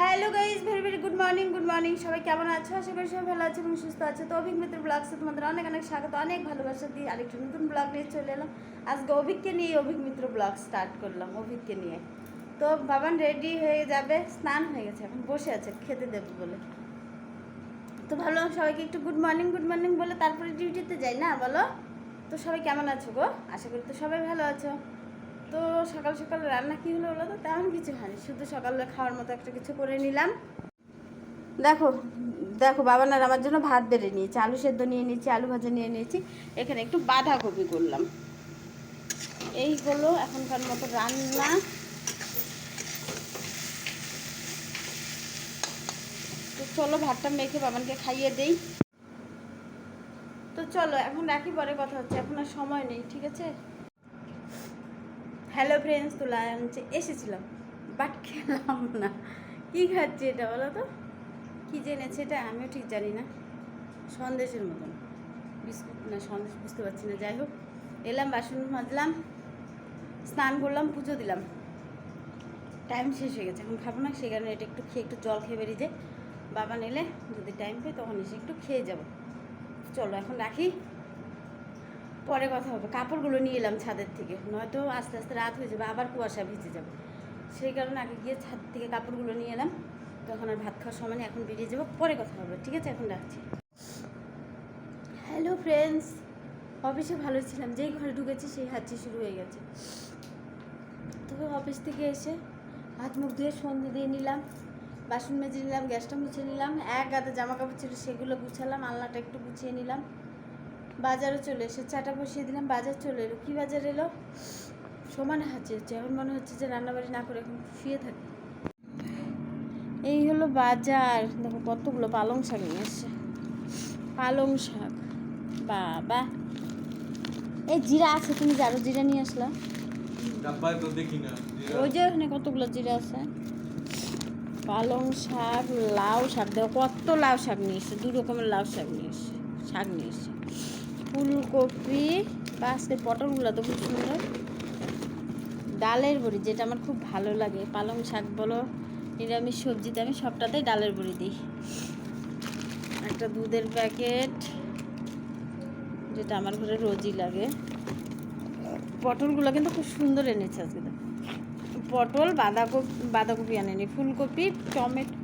Hello guys very very good morning good morning সবাই কেমন আছো? আশা করি সবাই ভালো আছে এবং সুস্থ আছে। তো অভিক মিত্র ব্লগসে তোমাদের অনেক অনেক স্বাগত, অনেক ভালোবাসা দিয়ে আরেকটা নতুন ব্লগ নিয়ে চলে এলাম। আজকে অভিককে নিয়ে অভিক মিত্র ব্লগ স্টার্ট করলাম অভিককে নিয়ে। তো বাবান রেডি হয়ে যাবে, স্নান হয়ে গেছে, এখন বসে আছে, খেতে দেবে বলে। তো ভাবলাম সবাইকে একটু গুড মর্নিং গুড মর্নিং বলে তারপরে ডিউটিতে যাই না বলো? তো সবাই কেমন আছো গো? আশা করি তো সবাই ভালো আছো। তো সকাল সকাল রান্না কী হলো বলো তো? তেমন কিছু হয়নি। শুধু সকালে খাওয়ার মতো একটা কিছু করে নিলাম। দেখো দেখো, বাবানার আমার জন্য ভাত বেড়ে নিয়েছি, আলু সেদ্ধ নিয়ে নিয়েছি, আলু ভাজা নিয়ে নিয়েছি, এখানে একটু বাঁধাকপি করলাম। এই হলো এখনকার মতো রান্না। তো চলো, ভাতটা মেখে বাবানকে খাইয়ে দেই। তো চলো, এখন রাখি, পরে কথা হচ্ছে। এখন আর সময় নেই, ঠিক আছে? হ্যালো ফ্রেন্ডস তো লাঞ্চে এসেছিলাম। বাট খেলাম না। কী খাচ্ছি এটা বলো তো? কী জেনেছে এটা? আমিও ঠিক জানি না। সন্দেশের মতন। বিস্কুট, না, সন্দেশ বুঝতে পারছি না, যাই হোক। এলাম, বাসন মাজলাম, স্নান করলাম, পুজো দিলাম। টাইম শেষ হয়ে গেছে, এখন খাব না, সেই কারণে এটা একটু খেয়ে, একটু জল খেয়ে বেরিয়ে যে বাবা নিলে যদি টাইম পাই, তখন এসে একটু খেয়ে যাব। চলো, এখন রাখি। পরে কথা হবে। কাপড়গুলো নিয়ে এলাম ছাদের থেকে। নয়তো আস্তে আস্তে রাত হয়ে যাবে, আবার কুয়াশা ভিজে যাবে। সেই কারণে আগে গিয়ে ছাদ থেকে কাপড়গুলো নিয়ে এলাম। তখন আর ভাত খাওয়ার সময় এখন বেরিয়ে যাব। পরে কথা হবে, ঠিক আছে? এখন রাখছি। হ্যালো ফ্রেন্ডস অফিসে ভালো ছিলাম। যেই ঘরে ঢুকেছি, সেই হাঁচি শুরু হয়ে গেছে। তবে অফিস থেকে এসে হাত মুখ ধুয়ে সন্ধে দিয়ে নিলাম, বাসন মেজে নিলাম, গ্যাসটা মুছে নিলাম, এক গাদা জামা কাপড় ছিল, সেগুলো গুছালাম, আলনাটা একটু গুছিয়ে নিলাম। বাজারে চলে এসে চাটা বসিয়ে দিলাম বাজার চলে এলো। কী বাজার এলো? সমানে হাঁচি হচ্ছে। এখন মনে হচ্ছে যে রান্নাবাড়ি না করে এখন শুয়ে থাকি। এই হলো বাজার। দেখো কতগুলো পালং শাক নিয়ে এসছে। পালং শাক। বাবা। এই জিরা আছে তুমি যারো জিরা নিয়ে আসলা? ওই যে ওখানে কতগুলো জিরা আছে? পালং শাক লাউ শাক। দেখো কত লাউ শাক নিয়ে এসছে। দু রকমের লাউ শাক নিয়ে এসছে। শাক নিয়ে এসছে। ফুলকপি, বা আজকে পটলগুলো তো খুব সুন্দর। ডালের বড়ি, যেটা আমার খুব ভালো লাগে। পালং শাক বলো, নিরামিষ সবজিতে আমি সবটাতেই ডালের বড়ি দিই। একটা দুধের প্যাকেট, যেটা আমার ঘরে রোজই লাগে। পটলগুলো কিন্তু খুব সুন্দর এনেছে আজকে। পটল, বাঁধাকপি বাঁধাকপি আনেনি, ফুলকপি, টমেটো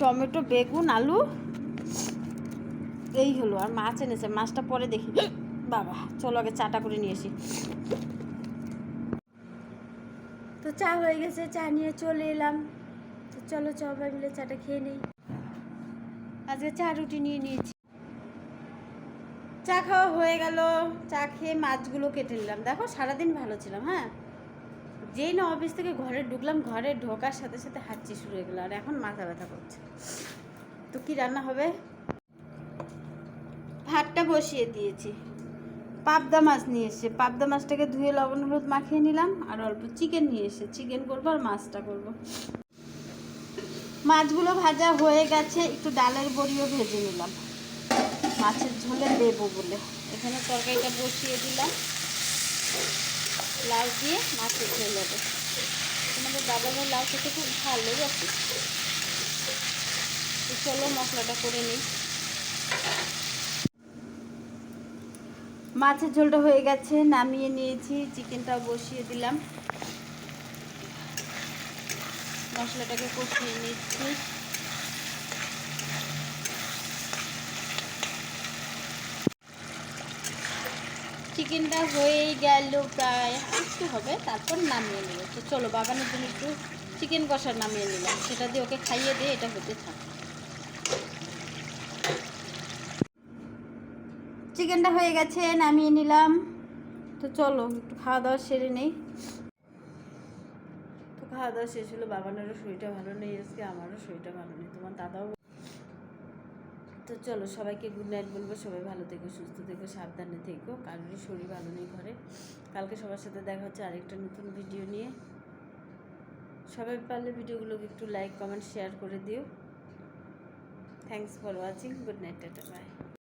টমেটো, বেগুন, আলু, এই হলো। আর মাছ এনেছে, মাছটা পরে দেখি। বাবা, চলো আগে চাটা করে নিয়ে আসি। তো চা হয়ে গেছে, চা নিয়ে চলে এলাম। তো চলো, সবাই মিলে চাটা খেয়ে নেই। আজকে চা রুটি নিয়ে নিয়েছি। চা খাওয়া হয়ে গেল। চা খেয়ে মাছগুলো কেটে নিলাম। দেখো, সারাদিন ভালো ছিলাম হ্যাঁ? যেই না অফিস থেকে ঘরে ঢুকলাম, ঘরে ঢোকার সাথে সাথে হাঁচি শুরু হয়ে গেলো, আর এখন মাথা ব্যথা করছে। তো কি রান্না হবে? ভাতটা বসিয়ে দিয়েছি। পাবদা মাছ নিয়ে এসে, পাবদা মাছটাকে ধুয়ে লবণ হলুদ মাখিয়ে নিলাম আর অল্প চিকেন নিয়ে এসে, চিকেন করব আর মাছটা করব। মাছগুলো ভাজা হয়ে গেছে, একটু ডালের বড়িও ভেজে নিলাম। মাছের ঝোলে দেবো বলে। এখানে তরকারিটা বসিয়ে দিলাম। লাউ দিয়ে মাছের ঝোল হবে তোমাদের দাদা ভাই লাউ খেতে খুব ভালো আছে চলো মশলাটা করে নিই। মাছের ঝোলটা হয়ে গেছে, নামিয়ে নিয়েছি, চিকেনটাও বসিয়ে দিলাম। মশলাটাকে কষিয়ে নিচ্ছি। চিকেনটা হয়েই গেল প্রায় একটু হবে, তারপর নামিয়ে নেব। তো চলো বাগানের জন্য একটু চিকেন কষা নামিয়ে নিলাম। সেটা দিয়ে ওকে খাইয়ে দিয়ে এটা হতে থাক। চিকেনটা হয়ে গেছে, নামিয়ে নিলাম। তো চলো, একটু খাওয়া দাওয়া সেরে নেই। তো খাওয়া দাওয়া শেষ হলো, বাবানেরও শরীরটা ভালো নেই আজকে, আমারও শরীরটা ভালো নেই। তোমার দাদাও তো চলো, সবাইকে গুড নাইট বলব। সবাই ভালো থেকো, সুস্থ থেকো, সাবধানে থেকো। কারোরই শরীর ভালো নেই ঘরে। কালকে সবার সাথে দেখা হচ্ছে আরেকটা নতুন ভিডিও নিয়ে। সবাই পারলে ভিডিওগুলোকে একটু লাইক কমেন্ট শেয়ার করে দিও। Thanks for watching good night tata bye